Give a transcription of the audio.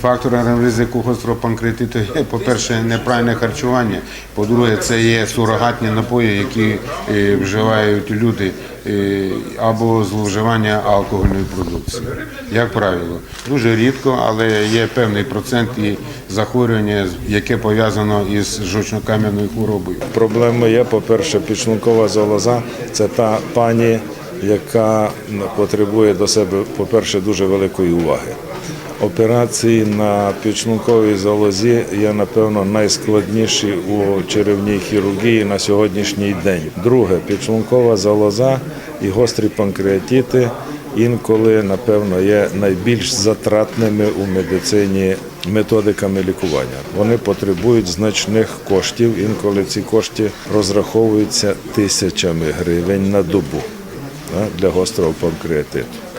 Фактором ризику гострого панкреатиту є, по-перше, неправильне харчування. По-друге, це є сурогатні напої, які е, вживають люди е, або зловживання алкогольної продукції. Як правило, дуже рідко, але є певний процент і захворювання, яке пов'язано із жовчно-кам'яною хворобою. Проблеми є, по-перше, підшлункова залоза це та пані, яка потребує до себе, по-перше, дуже великої уваги. Операції на підшлунковій залозі є, напевно, найскладніші у черевній хірургії на сьогоднішній день. Друге, підшлункова залоза і гострі панкреатити інколи, напевно, є найбільш затратними у медицині методиками лікування. Вони потребують значних коштів. Інколи ці кошти розраховуються тисячами гривень на добу для гострого панкреатиту.